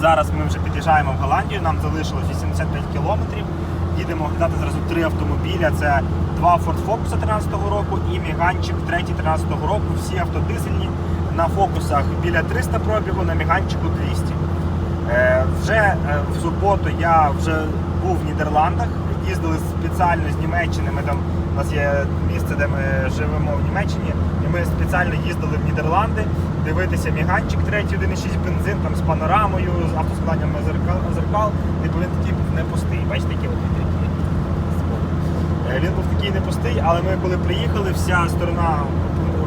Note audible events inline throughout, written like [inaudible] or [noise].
зараз ми вже під'їжджаємо в Голландію, нам залишилось 85 кілометрів. Їдемо оглядати зразу три автомобіля. Це два Ford Focus 13-го року і Міганчик 3 13-го року. Всі автодизельні на фокусах біля 300 пробігу, на Міганчику 200. Е, вже е, в суботу я вже був в Нідерландах. Їздили спеціально з Німеччини. Ми там у нас є місце, де ми живемо в Німеччині, і ми спеціально їздили в Нідерланди дивитися міганчик 3, 1,6 бензин там з панорамою, з автоскладанням зеркал. Типу він такий був не пустий. Бачите, які от. Е, Він був такий не пустий, але ми коли приїхали, вся сторона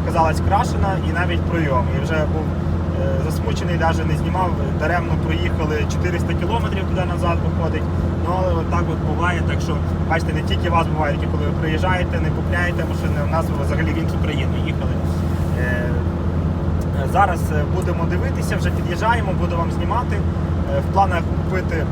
оказалась крашена і навіть пройом. І вже був е, засмучений, навіть не знімав. Даремно проїхали 400 кілометрів туди назад виходить. Ну але так от буває. Так що бачите, не тільки вас буває, коли ви приїжджаєте, не купляєте машини. У нас взагалі в іншу країну їхали. Зараз е, будемо дивитися, вже під'їжджаємо, буду вам знімати. Е, В планах купити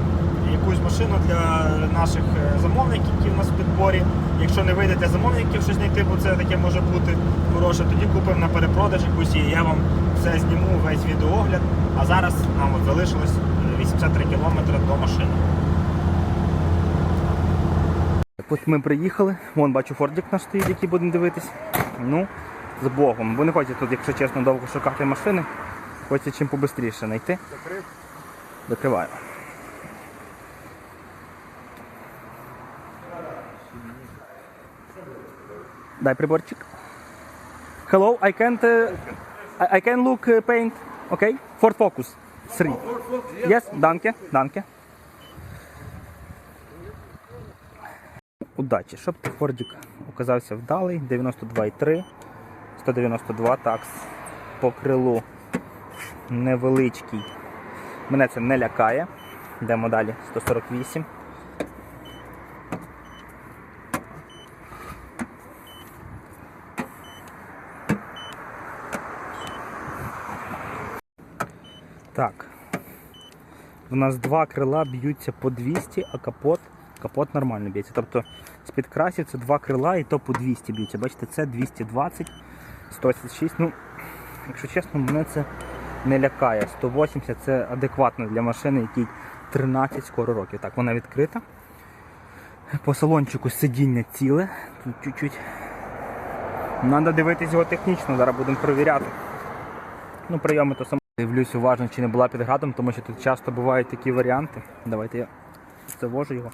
якусь машину для наших е, замовників, які в нас в підборі. Якщо не вийде для замовників щось знайти, бо це таке може бути хороше, тоді купимо на перепродаж якусь і я вам все зніму, весь відеоогляд. А зараз нам от залишилось е, 83 кілометри до машини. От ми приїхали, вон бачу фордик наш стоїть, який будемо дивитись. Ну, з Богом. Бо не хочеться тут, якщо чесно, довго шукати машини. Хочеться чим побистріше знайти. Закриваю. Дай приборчик. Hello, I can't uh, I, I can look uh, paint. Okay? Ford Focus 3. Yes, danke, danke. Удачі, щоб ти Фордік оказався вдалий. 92,3, 192 такс по крилу невеличкий. Мене це не лякає. Йдемо далі. 148. Так. У нас два крила б'ються по 200, а капот, капот нормально б'ється. Тобто з підкрасів це два крила і то по 200 б'ються. Бачите, це 220, 186. Ну, якщо чесно, мене це не лякає. 180 це адекватно для машини, якій 13 скоро років. Так, вона відкрита. По салончику сидіння ціле. Тут чуть-чуть. Треба дивитись його технічно, зараз будемо перевіряти. Ну, прийоми то само. Дивлюсь уважно, чи не була під градом, тому що тут часто бувають такі варіанти. Давайте я завожу його.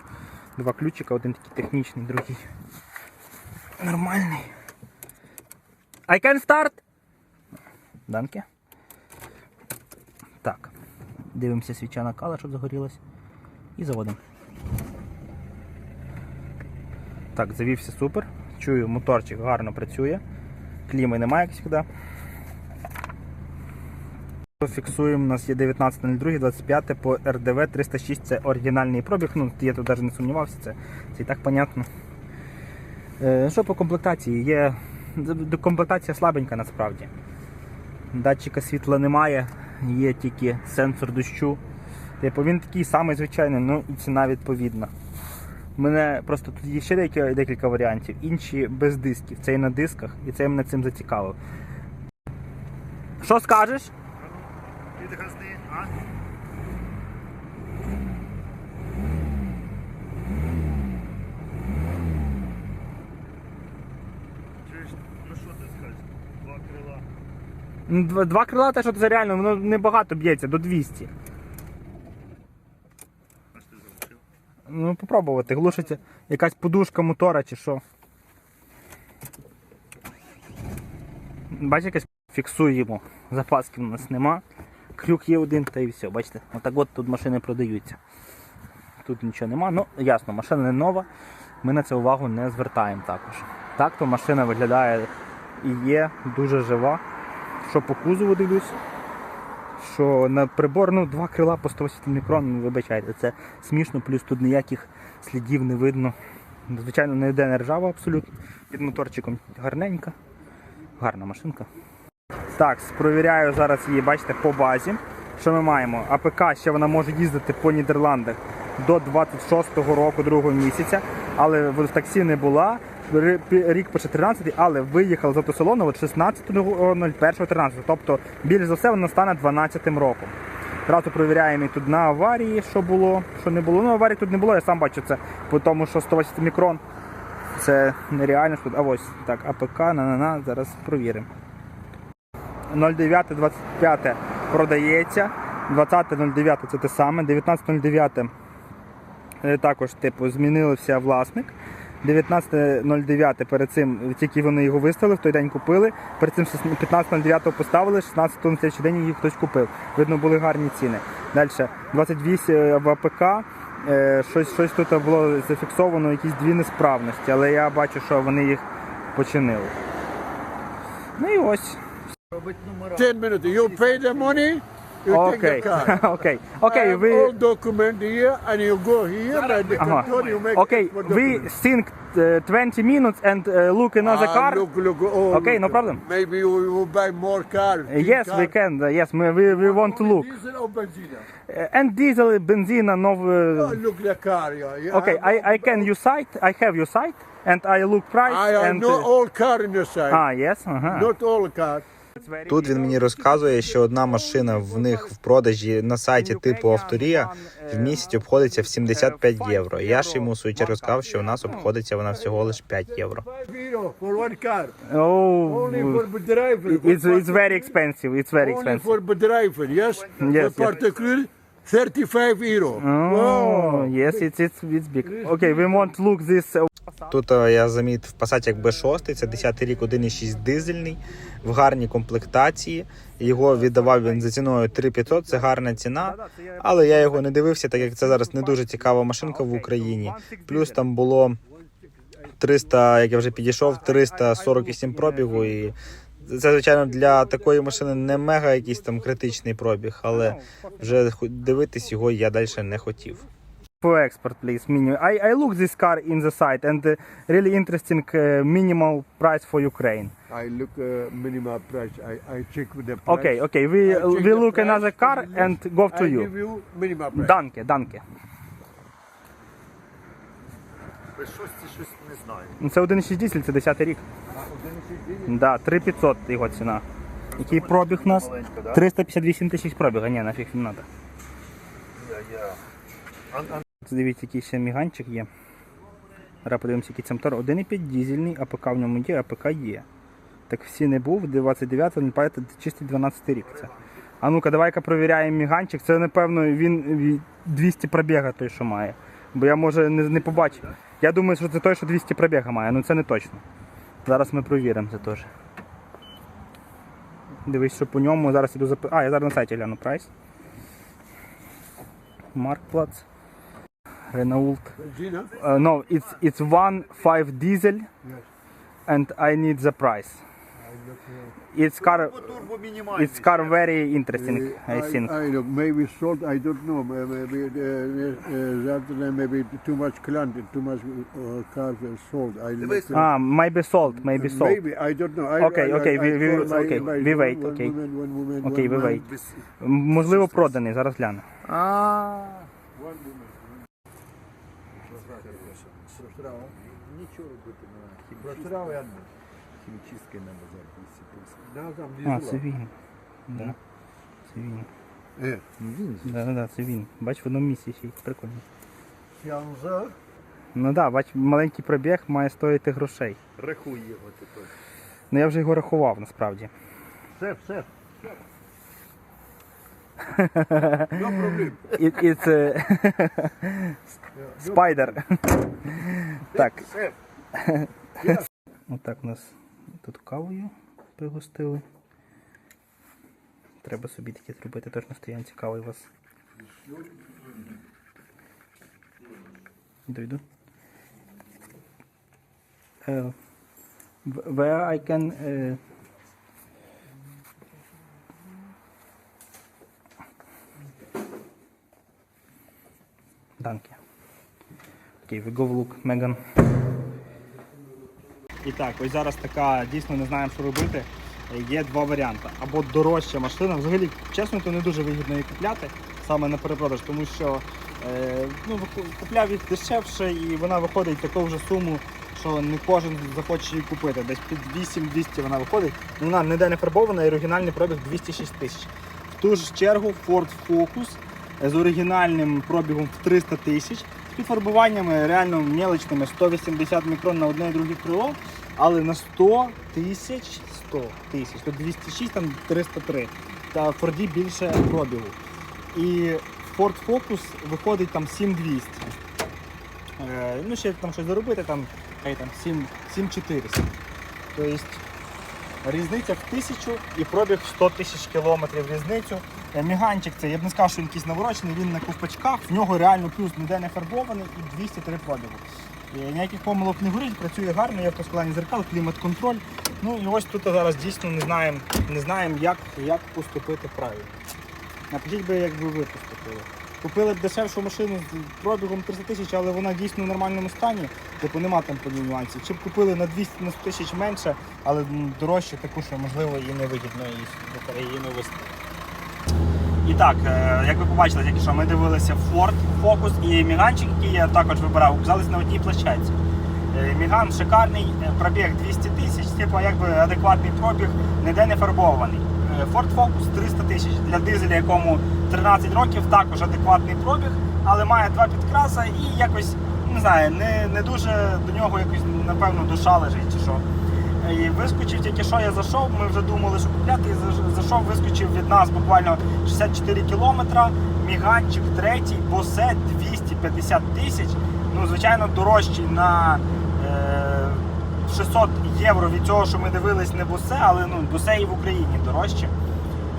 Два ключика, один такий технічний, другий. Нормальний. I can start! Данке. Так. Дивимося свіча накала, щоб загорілась. І заводимо. Так, завівся супер. Чую, моторчик гарно працює. Кліми немає, як завжди. Фіксуємо, у нас є 19.02, 25 по РДВ 306, це оригінальний пробіг, ну я тут навіть не сумнівався, це, це і так понятно. Е, що по комплектації? Є д- комплектація слабенька насправді. Датчика світла немає, є тільки сенсор дощу. Типу він такий самий звичайний, ну і ціна відповідна. У мене просто тут є ще декілька, декілька варіантів, інші без дисків. Цей на дисках, і це мене цим зацікавив. Що скажеш? Підгазни, а? Чуєш, ну що ти скажеш? Два крила. Ну, Два, два крила те, що це реально, воно небагато б'ється, до 200. Аж ти залишив. Ну, попробувати, глушиться якась подушка мотора чи що. Бачите, якась фіксуємо. Запасків у нас нема. Крюк є один та і все. Бачите, отак от тут машини продаються. Тут нічого нема. Ну, ясно, машина не нова. Ми на це увагу не звертаємо також. Так то машина виглядає і є дуже жива. Що по кузову дивлюсь, що на прибор ну, два крила по 180 мікрон, ну, вибачайте, це смішно, плюс тут ніяких слідів не видно. Звичайно, не йде не ржава абсолютно. Під моторчиком гарненька. Гарна машинка. Так, провіряю зараз її, бачите, по базі. Що ми маємо? АПК ще вона може їздити по Нідерландах до 26-го року, другого місяця, але в таксі не була. Рік пише 13, але виїхала з автосалону от 16.01.13. Тобто, більш за все, вона стане 12 роком. Одразу перевіряємо тут на аварії, що було, що не було. Ну, аварії тут не було, я сам бачу це, по тому що 180 мікрон. Це нереально. що- А ось так, АПК, на-на-на, зараз провіримо. 09.25 продається, 20.09 це те саме, 19.09 е, також типу, змінився власник. 19.09 перед цим тільки вони його виставили, в той день купили. Перед цим 15.09 поставили, 16 на слідчий день її хтось купив. Видно, були гарні ціни. Далі 28 в АПК. е, Щось, щось тут було зафіксовано, якісь дві несправності, але я бачу, що вони їх починили. Ну і ось. 10 minutes. You pay the [laughs] okay. okay. Okay. We all document here and you go here by the uh -huh. Okay. We think uh, 20 minutes and uh, look another ah, car. Look, look, oh, okay. No problem. Maybe we will buy more car. yes, car. we can. Uh, yes, we, we want to look. Diesel or benzina? Uh, and diesel, benzina, no. Uh, oh, look the car. Yeah. yeah. Okay. I, I can use site. I have your site and I look price. I and, know all car in the site. Ah yes. -huh. Not all car. Тут він мені розказує, що одна машина в них в продажі на сайті типу Авторія в місяць обходиться в 75 євро. Я ж йому суті розказав, сказав, що у нас обходиться вона всього лише 5 євро. 5 euro for one car. Oh, Only for driver. it's, it's very expensive. It's very Only expensive. for driver, yes? Yes, For particular, 35 euro. Oh, yes, it's, it's, it's big. Okay, we want to look this. uh, Тут е, я замітив Passat як B6, це 10 й рік 1,6 дизельний, в гарній комплектації. Його віддавав він за ціною 3500, це гарна ціна. Але я його не дивився, так як це зараз не дуже цікава машинка в Україні. Плюс там було 300, як я вже підійшов, 348 пробігу. І це, звичайно, для такої машини не мега якийсь там критичний пробіг, але вже дивитись його я далі не хотів. For export, please. Minimum. I, I look this car in the site and uh, really interesting uh, minimal price for Ukraine. I look uh, minimum price. I, I check with the price. Okay, okay. We we look price another car and go to I you. give you minimum price. Данке, данке. Щось не знаю. Ну, Це 1,6 дизель, це 10 рік. Да, 3500 його ціна. Який пробіг у нас? Маленька, да? 358 тисяч пробіга. Ні, нафіг не треба. Я, я. Дивіться, який ще міганчик є. Зараз подивимося, який це мотор. 1,5 дизельний, АПК в ньому є, АПК є. Так всі не був, 29 не пам'ятаєте, чистий 12 рік це. А ну-ка, давай-ка провіряємо міганчик. Це, напевно, він він 200 пробіга той, що має. Бо я може не, не побачив. Я думаю, що це той, що 200 пробіга має, ну це не точно. Зараз ми провіримо це теж. Дивись, що по ньому зараз іду зап... А, я зараз на сайті гляну прайс. Маркплац. Renault. Gina? Uh, no, it's it's one five diesel, and I need the price. It's car. It's car very interesting. Uh, I think. I look, maybe sold, I don't know. may- Maybe uh, uh, that uh, maybe too much client, too much uh, cars are sold. I look, uh, Ah, maybe sold. Maybe sold. Maybe I don't know. I, Okay, I, okay, I, we- I we- my- okay, my we wait, one okay. Moment, one moment, Okay, one we wait. Можливо, проданий. Зараз гляну. Нічого робити не на базар 200 На там А, це він. Да. Це він. Е, Да, да, да, це він. Бач, в одному місці ще й прикольно. Янза. Ну да, бач, маленький пробіг має стоїти грошей. Рахуй його тепер. Ну я вже його рахував насправді. Все, все. No problem. It, it's uh, spider. так. Все. [laughs] Отак нас тут кавою пригостили. Треба собі таке зробити теж на стоянці кави у вас. Дойду. Uh, where I can uh, Danke. Окей, we go look, Megan. І так, ось зараз така дійсно не знаємо, що робити. Є два варіанти. Або дорожча машина. Взагалі, чесно, то не дуже вигідно її купляти саме на перепродаж, тому що е, ну, купляв їх дешевше і вона виходить таку вже суму, що не кожен захоче її купити. Десь під 8-200 вона виходить. Ну, Вона ніде не фарбована і оригінальний пробіг 206 тисяч. В ту ж чергу Ford Focus з оригінальним пробігом в 300 тисяч, з підфарбуваннями реально мелочними 180 мікрон на одне і друге крило, але на 100 тисяч 100 тисяч, то 206, там 303. Та в Форді більше пробігу. І Ford Focus виходить там 7200. Е, ну, ще там щось заробити, там, хай там 7, 7400. Тобто різниця в тисячу і пробіг 100 тисяч кілометрів різницю. Е, Міганчик це, я б не сказав, що він якийсь наворочений, він на ковпачках, в нього реально плюс ніде не фарбований і 203 пробігу. Е, Ніяких помилок не горить, працює гарно, є поскладання зеркал, клімат-контроль. Ну і ось тут зараз дійсно не знаємо, не знаємо як, як поступити правильно. Напишіть би, як би ви поступили. Купили б дешевшу машину з пробігом 300 тисяч, але вона дійсно в нормальному стані, типу нема там по ній нюансів. Чи б купили на 200 на 100 тисяч менше, але дорожче таку, що можливо і не вигідно її, її не вести. І так, е, як ви побачили, тільки що ми дивилися Ford Focus і Міганчик, який я також вибирав, оказались на одній площадці. Е, Міган шикарний, е, пробіг 200 тисяч, типу якби адекватний пробіг, ніде не фарбований. Ford Focus 300 тисяч для дизеля, якому 13 років, також адекватний пробіг, але має два підкраса і якось, не знаю, не, не дуже до нього якось, напевно, душа лежить чи що. І вискочив тільки що я зайшов, ми вже думали, що купляти, і зайшов, вискочив від нас буквально 64 кілометра, міганчик третій, босе 250 тисяч. Ну, звичайно, дорожчий на е, 600 євро від цього, що ми дивились не босе, але ну, босе і в Україні дорожче.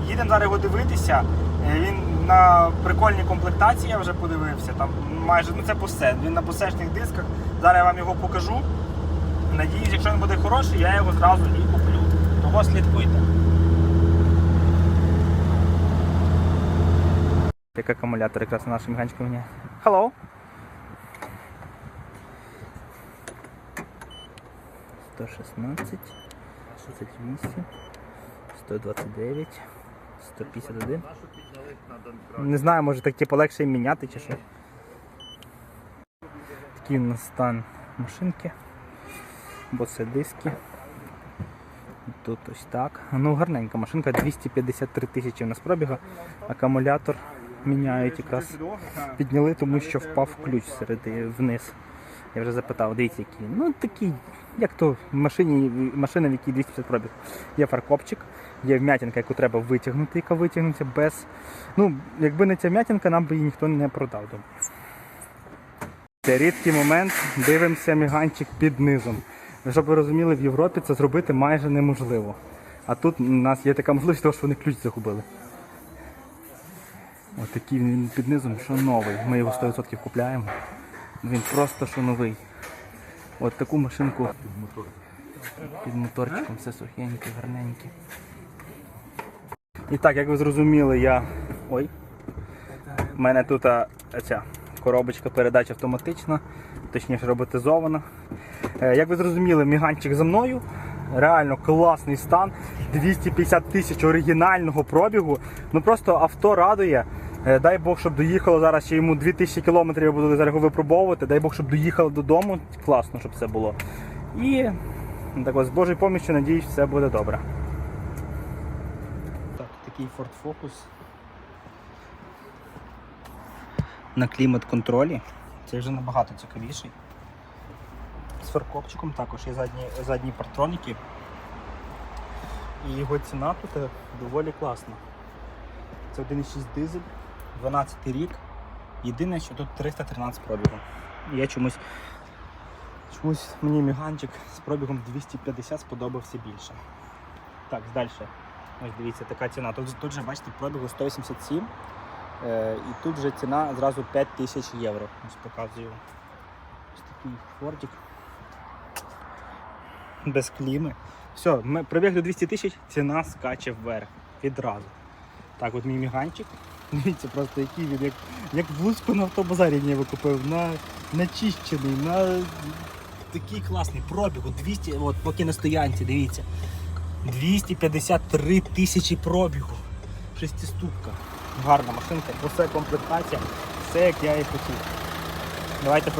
Їдемо зараз його дивитися. Е, Він на прикольній комплектації, я вже подивився. Там майже ну це босе. Він на босешних дисках. Зараз я вам його покажу. Надіюсь, якщо він буде хороший, я його зразу і куплю. Того слідкуйте. Як акумулятор якраз на нашому механчику міняє. Hello. Сто шістнадцять, шістдесят вісім, сто двадцять дев'ять, сто п'ятдесят один. Не знаю, може так типу легше міняти чи що. Такий у нас стан машинки. Бо це диски. Тут ось так. Ну гарненька машинка, 253 тисячі в нас пробіга. Акумулятор міняють якраз. Підняли, тому що впав ключ серед вниз. Я вже запитав, дивіться який. Ну такий, як то в машині, машина, в якій 250 пробіг. Є фаркопчик, є вмятинка, яку треба витягнути, яка витягнеться без. Ну, якби не ця м'ятинка, нам би її ніхто не продав. думаю. Це рідкий момент, дивимося міганчик під низом. Щоб ви розуміли, в Європі це зробити майже неможливо. А тут у нас є така можливість, того, що вони ключ загубили. Ось такий він під низом, що новий. Ми його 100% купляємо. Він просто що новий. От таку машинку під моторчиком, все сухеньке, гарненьке. І так, як ви зрозуміли, я. Ой. У мене тут ця коробочка передач автоматична, точніше роботизована. Е, Як ви зрозуміли, міганчик за мною. Реально класний стан. 250 тисяч оригінального пробігу. Ну просто авто радує. Е, Дай Бог, щоб доїхало зараз ще йому 2000 кілометрів, я буду зараз його випробовувати. Дай Бог, щоб доїхало додому. Класно, щоб це було. І так ось з Божою поміччю, надіюсь, все буде добре. Так, такий Ford Focus. На клімат-контролі. Цей вже набагато цікавіший. З фаркопчиком також є задні, задні партроніки. І його ціна тут е, доволі класна. Це 1,6 дизель, 12 рік. Єдине, що тут 313 пробігу. Я чомусь, чомусь мені міганчик з пробігом 250 сподобався більше. Так, далі. Ось дивіться, така ціна. Тут, тут же, бачите, пробігу 187. Е, і тут вже ціна зразу 5 тисяч євро. Ось показую. Ось такий фортик. Без кліми. Все, ми пробіг до 200 тисяч, ціна скаче вверх. Відразу. Так, от мій міганчик. [laughs] Дивіться, просто який він, як, як в на автобазарі я його купив, на, начищений, на такий класний пробіг. От 200, от поки на стоянці, дивіться. 253 тисячі пробігу. Шестиступка. Гарна машинка, усе комплектація, все як я і хотів. Давайте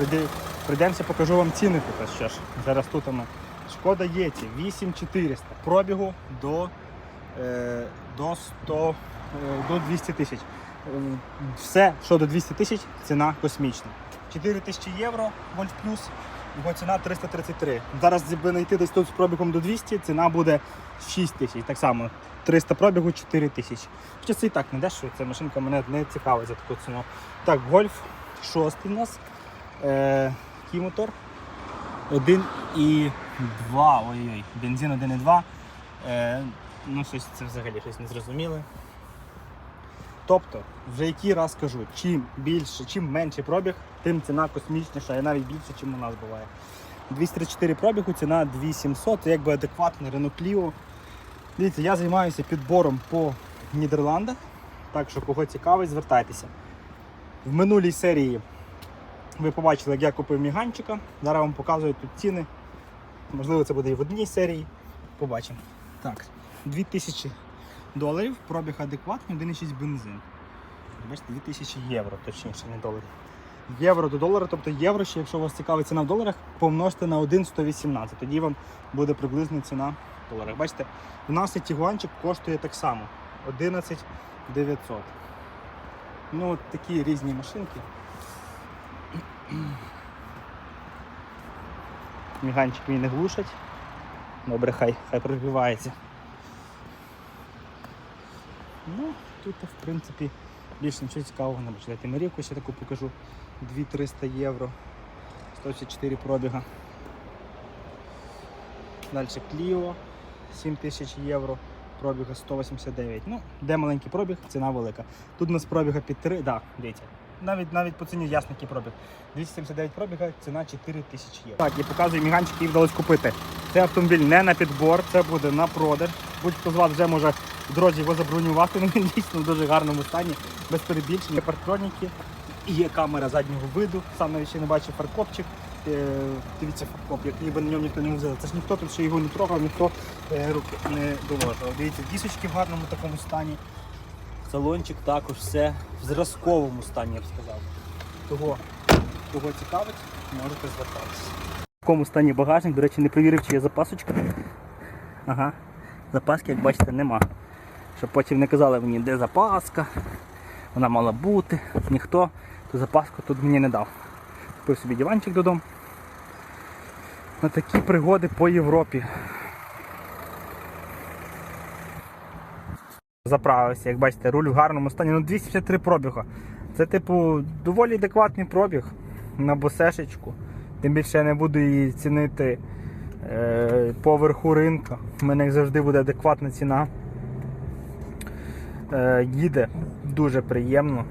пройдемося, покажу вам ціни тут ще ж. Зараз тут ми. Шкода Єті 8400. Пробігу до, е, до 100 е, до 200 тисяч. Е, Все, що до 200 тисяч, ціна космічна. 4 тисячі євро, Вольт плюс, його ціна 333. Зараз, якби знайти десь тут з пробігом до 200, ціна буде 6 тисяч. Так само 300 пробігу 4 тисячі. Хоча це і так не дешево, ця машинка мене не цікавить за таку ціну. Так, Гольф 6 у нас. Е, який мотор? 1 і 2. Ой-ой, бензин 1,2. Е, ну, щось це взагалі щось незрозуміле. Тобто, вже який раз кажу, чим більше, чим менше пробіг, тим ціна космічніша і навіть більше, ніж у нас буває. 234 пробігу, ціна 2700, це якби адекватний Renault Clio. Дивіться, я займаюся підбором по Нідерландах, так що кого цікавить, звертайтеся. В минулій серії ви побачили, як я купив міганчика. Зараз вам показую тут ціни. Можливо, це буде і в одній серії. Побачимо. Так, 2000 доларів, пробіг адекватний, 1,6 бензин. Бачите, 2000 євро, точніше, не доларів. Євро до долара, тобто євро, ще, якщо вас цікавить ціна в доларах, помножте на 1,118. Тоді вам буде приблизна ціна в доларах. Бачите, у нас і тігуанчик коштує так само 11 900. Ну, от такі різні машинки. [clears throat] Міганчик мій не глушать. Добре, хай, хай пробивається. Ну, тут, в принципі, більше нічого цікавого не бачу. Дайте Марівку ще таку покажу. 2300 євро. 104 пробіга. Далі Clio 7000 євро. Пробіга 189. Ну, де маленький пробіг, ціна велика. Тут у нас пробіга під 3. Да, дивіться. Навіть навіть по ціні ясно, який пробіг. 279 пробіга, ціна 4 тисячі євро. Так, і показую міганчик, який вдалося купити. Цей автомобіль не на підбор, це буде на продаж. Будь-хто з вас вже може в дорозі його забронювати. Ну, він дійсно в дуже гарному стані, без перебільшення. Парктроніки, є камера заднього виду, сам навіть ще не бачив фаркопчик. Е, Дивіться фаркоп, як ніби на ньому ніхто не возив. Це ж ніхто тут ще його не трогав, ніхто е, руки не доложив. Дивіться, дісочки в гарному такому стані. Салончик також все в зразковому стані, я б сказав. Того, кого цікавить, можете звертатися. В якому стані багажник, до речі, не перевірив, чи є запасочка. Ага, запаски, як бачите, нема. Щоб потім не казали мені, де запаска, вона мала бути. Ніхто ту запаску тут мені не дав. Купив собі диванчик додому. На такі пригоди по Європі. Заправився, як бачите, руль в гарному стані. Ну 253 пробіга. Це, типу, доволі адекватний пробіг на босешечку. Тим більше я не буду її цінити е, по ринка. У мене як завжди буде адекватна ціна. Е, їде дуже приємно,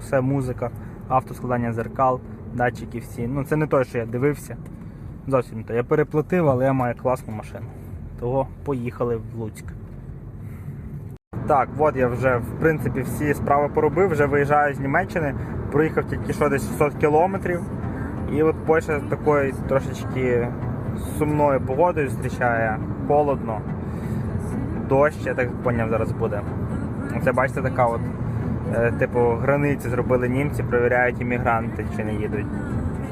це музика, автоскладання зеркал, датчики всі. Ну це не той, що я дивився. Зовсім не то. Я переплатив, але я маю класну машину. Того поїхали в Луцьк. Так, от я вже в принципі всі справи поробив, вже виїжджаю з Німеччини, проїхав тільки що десь 600 кілометрів. І от Польща з такою трошечки сумною погодою зустрічає, холодно, дощ, я так зрозумів, зараз буде. Це бачите, така от, типу, границі зробили німці, перевіряють іммігранти, чи не їдуть.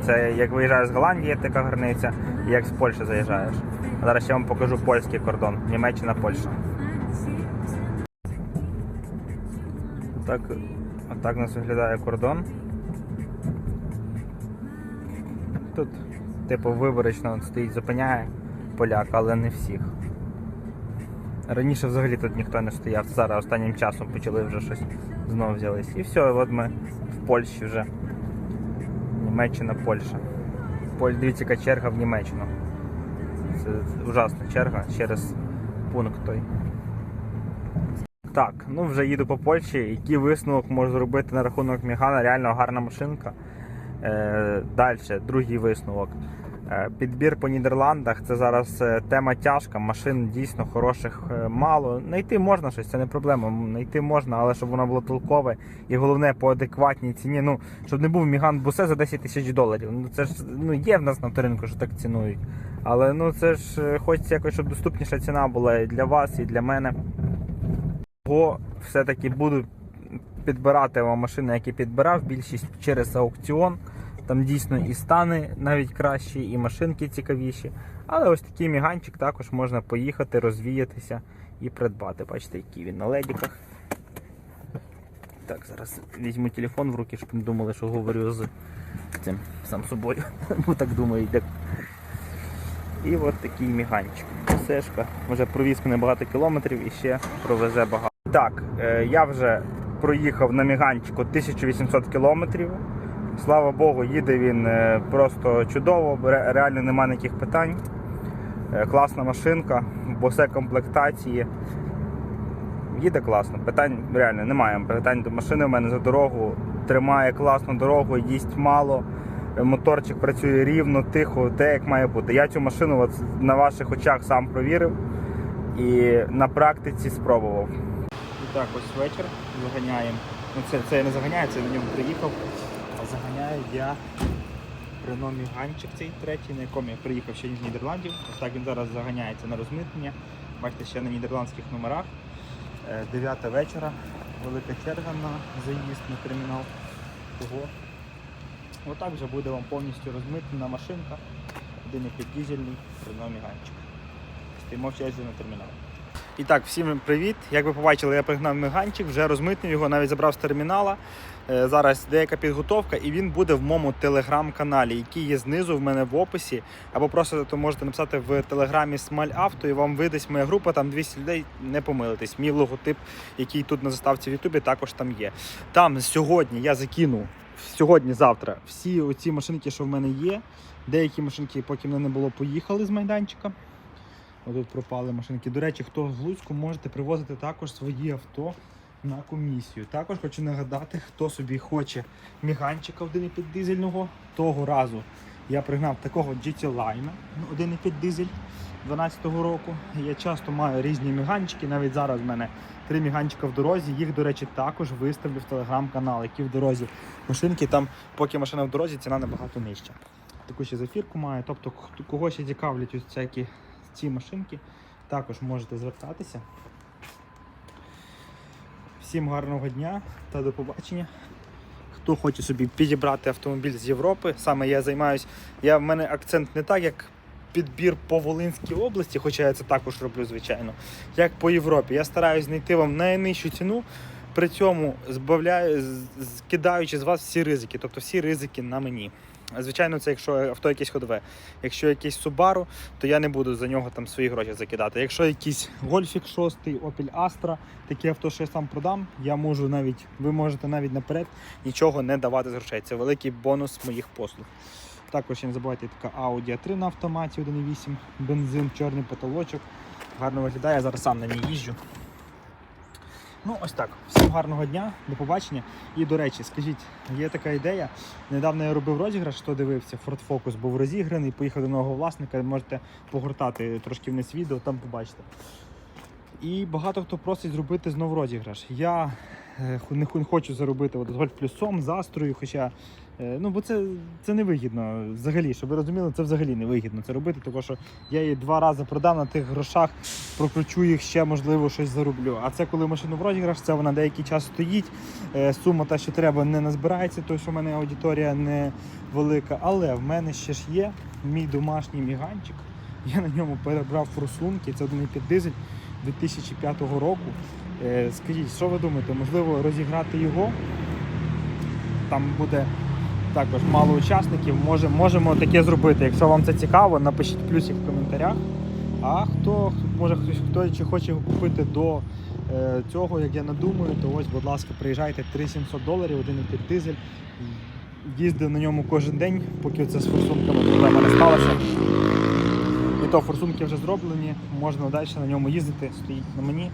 Це як виїжджаєш з Голландії, є така границя, і як з Польщі заїжджаєш. А зараз я вам покажу польський кордон. Німеччина, Польща. Так, отак у нас виглядає кордон. Тут, типу, виборочно стоїть, зупиняє поляк, але не всіх. Раніше взагалі тут ніхто не стояв, зараз останнім часом почали вже щось знову взялись. І все, от ми в Польщі вже. Німеччина, Польща. Поль, дивіться, яка черга в Німеччину. Це ужасна черга через пункт той. Так, ну вже їду по Польщі. Який висновок можу зробити на рахунок Мігана? Реально гарна машинка. Е, Далі, другий висновок. Е, Підбір по Нідерландах це зараз е, тема тяжка. Машин дійсно хороших е, мало. Найти можна щось, це не проблема. Найти можна, але щоб воно було толкове і головне по адекватній ціні. Ну, щоб не був Міган Бусе за 10 тисяч доларів. Ну це ж ну, є в нас на авторинку, що так цінують. Але ну це ж хочеться якось, щоб доступніша ціна була і для вас, і для мене. Бо все-таки буду підбирати вам машини, які підбирав, більшість через аукціон. Там дійсно і стани навіть кращі, і машинки цікавіші. Але ось такий міганчик також можна поїхати, розвіятися і придбати. Бачите, який він на ледіках. Так, зараз візьму телефон в руки, щоб не думали, що говорю з цим сам собою. [laughs] Бо так думають. Як... І от такий міганчик. Сешка. Вже провіз мене багато кілометрів і ще провезе багато. Так, е, я вже проїхав на міганчику 1800 кілометрів. Слава Богу, їде він е, просто чудово, реально немає ніяких питань. Е, Класна машинка, босе комплектації. Їде класно. Питань реально немає. Питань до машини в мене за дорогу. Тримає класну дорогу, їсть мало. Моторчик працює рівно, тихо, те, як має бути. Я цю машину от на ваших очах сам провірив і на практиці спробував. І так, ось вечір заганяємо. Ну, це, це я не заганяю, це я на ньому приїхав. Заганяю я Renault Міганчик цей третій, на якому я приїхав ще з Нідерландів. Ось так він зараз заганяється на розмитнення. Бачите, ще на нідерландських номерах. 9 вечора, велика черга на заїзд на термінал. Того. Отак вже буде вам повністю розмитнена машинка. 1,5 дізельний Renault Міганчик. Стоїмо в черзі на термінал. І так, всім привіт. Як ви побачили, я пригнав меганчик, вже розмитнив його, навіть забрав з термінала. Е, Зараз деяка підготовка, і він буде в моєму телеграм-каналі, який є знизу в мене в описі. Або просто то можете написати в телеграмі Смаль Авто, і вам видасть моя група, там 200 людей, не помилитесь. Мій логотип, який тут на заставці в Ютубі, також там є. Там сьогодні я закину, сьогодні-завтра, всі оці машинки, що в мене є. Деякі машинки, поки мене не було, поїхали з майданчика. Отут пропали машинки. До речі, хто з Луцьку можете привозити також свої авто на комісію. Також хочу нагадати, хто собі хоче міганчика 1,5 дизельного. Того разу я пригнав такого GT Line 1,5 дизель 2012 року. Я часто маю різні міганчики. Навіть зараз в мене три міганчика в дорозі. Їх, до речі, також виставлю в телеграм-канал, які в дорозі машинки. Там, поки машина в дорозі, ціна набагато нижча. Таку ще зафірку маю. Тобто, кого ще цікавлять ось всякі ці машинки, також можете звертатися. Всім гарного дня та до побачення. Хто хоче собі підібрати автомобіль з Європи, саме я займаюся. Я, в мене акцент не так, як підбір по Волинській області, хоча я це також роблю, звичайно, як по Європі. Я стараюсь знайти вам найнижчу ціну, при цьому збавляю, кидаючи з вас всі ризики, тобто всі ризики на мені. Звичайно, це якщо авто якесь ходове. Якщо якийсь Subaru, то я не буду за нього там свої гроші закидати. Якщо якийсь Golfік 6, Opel Astra, таке авто, що я сам продам, я можу навіть, ви можете навіть наперед нічого не давати з грошей. Це великий бонус моїх послуг. Також не забувайте така Audi A3 на автоматі 1.8, бензин, чорний потолочок. Гарно виглядає, я зараз сам на ній їжджу. Ну, ось так. Всім гарного дня, до побачення. І до речі, скажіть, є така ідея. Недавно я робив розіграш, хто дивився, Ford Focus був розіграний, поїхав до нового власника, можете погортати трошки вниз відео, там побачите. І багато хто просить зробити знову розіграш. Я е, не хочу заробити от з гольф плюсом, застрою, хоча ну, бо це, це не вигідно взагалі, щоб ви розуміли, це взагалі не вигідно це робити, тому що я її два рази продав на тих грошах, прокручу їх ще, можливо, щось зароблю. А це коли машину в розіграш, це вона деякий час стоїть. е, Сума та, що треба, не назбирається, тому що в мене аудиторія не велика. Але в мене ще ж є мій домашній міганчик. Я на ньому перебрав форсунки, це 1,5 дизель 2005 року. Е, Скажіть, що ви думаєте, можливо розіграти його? Там буде також мало учасників. Може, можемо таке зробити. Якщо вам це цікаво, напишіть плюсик в коментарях. А хто може хто чи хоче купити до е, цього, як я надумаю, то ось, будь ласка, приїжджайте 3700 доларів, 1,5 дизель. Їздив на ньому кожен день, поки це з форсунками проблема не сталася. І то форсунки вже зроблені, можна далі на ньому їздити, стоїть на мені.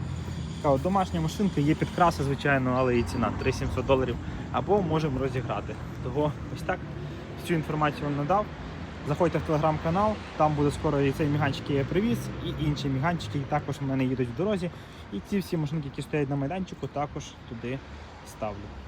Така от домашня машинка, є підкраса, звичайно, але і ціна 3700 доларів. Або можемо розіграти. Того ось так всю інформацію вам надав. Заходьте в телеграм-канал, там буде скоро і цей міганчик, я привіз, і інші міганчики, які також в мене їдуть в дорозі. І ці всі машинки, які стоять на майданчику, також туди ставлю.